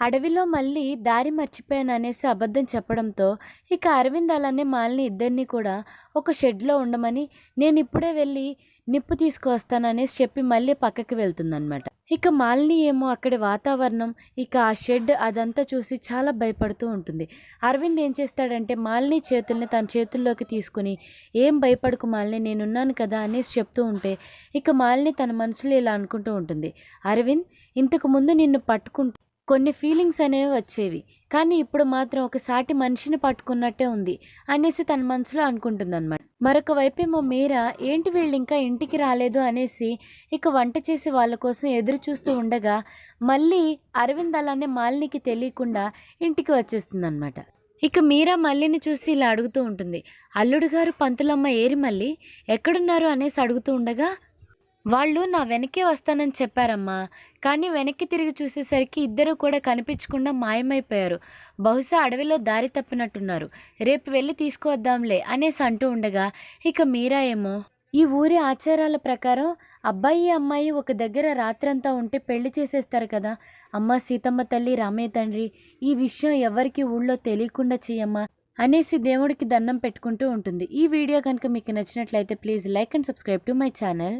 అడవిలో మళ్ళీ దారి మర్చిపోయాను అనేసి అబద్ధం చెప్పడంతో ఇక అరవింద్ అలానే మాలిని ఇద్దరిని కూడా ఒక షెడ్లో ఉండమని నేను ఇప్పుడే వెళ్ళి నిప్పు తీసుకువస్తాను అనేసి చెప్పి మళ్ళీ పక్కకి వెళ్తుందనమాట ఇక మాలిని ఏమో అక్కడి వాతావరణం ఇక ఆ షెడ్ అదంతా చూసి చాలా భయపడుతూ ఉంటుంది. అరవింద్ ఏం చేస్తాడంటే మాలిని చేతుల్ని తన చేతుల్లోకి తీసుకుని ఏం భయపడకు మాలిని నేనున్నాను కదా అనేసి చెప్తూ ఉంటే ఇక మాలిని తన మనసులో ఇలా అనుకుంటూ ఉంటుంది. అరవింద్ ఇంతకు ముందు నిన్ను పట్టుకుంటూ కొన్ని ఫీలింగ్స్ అనేవి వచ్చేవి. కానీ ఇప్పుడు మాత్రం ఒక సాటి మనిషిని పట్టుకున్నట్టే ఉంది అనేసి తన మనసులో అనుకుంటుందన్నమాట. మరొక వైపేమో మీరా ఏంటి వీళ్ళు ఇంకా ఇంటికి రాలేదు అనేసి ఇక వంట చేసి వాళ్ళ కోసం ఎదురు చూస్తూ ఉండగా మళ్ళీ అరవింద్ అలానే మాలినికి తెలియకుండా ఇంటికి వచ్చేస్తుందన్నమాట. ఇక మీరా మల్లిని చూసి ఇలా అడుగుతూ ఉంటుంది. అల్లుడు గారు పంతులమ్మ ఏరి మళ్ళీ ఎక్కడున్నారు అనేసి అడుగుతూ ఉండగా వాళ్ళు నా వెనకే వస్తానని చెప్పారమ్మా. కానీ వెనక్కి తిరిగి చూసేసరికి ఇద్దరు కూడా కనిపించకుండా మాయమైపోయారు. బహుశా అడవిలో దారి తప్పినట్టున్నారు. రేపు వెళ్ళి తీసుకువద్దాంలే అనేసి అంటూ ఉండగా ఇక మీరా ఏమో? ఈ ఊరి ఆచారాల ప్రకారం అబ్బాయి అమ్మాయి ఒక దగ్గర రాత్రంతా ఉంటే పెళ్ళి చేసేస్తారు కదా. అమ్మ సీతమ్మ తల్లి రామయ్య తండ్రి ఈ విషయం ఎవరికి ఊళ్ళో తెలియకుండా చెయ్యమ్మా అనేసి దేవుడికి దండం పెట్టుకుంటూ ఉంటుంది. ఈ వీడియో కనుక మీకు నచ్చినట్లయితే please like and subscribe to my channel.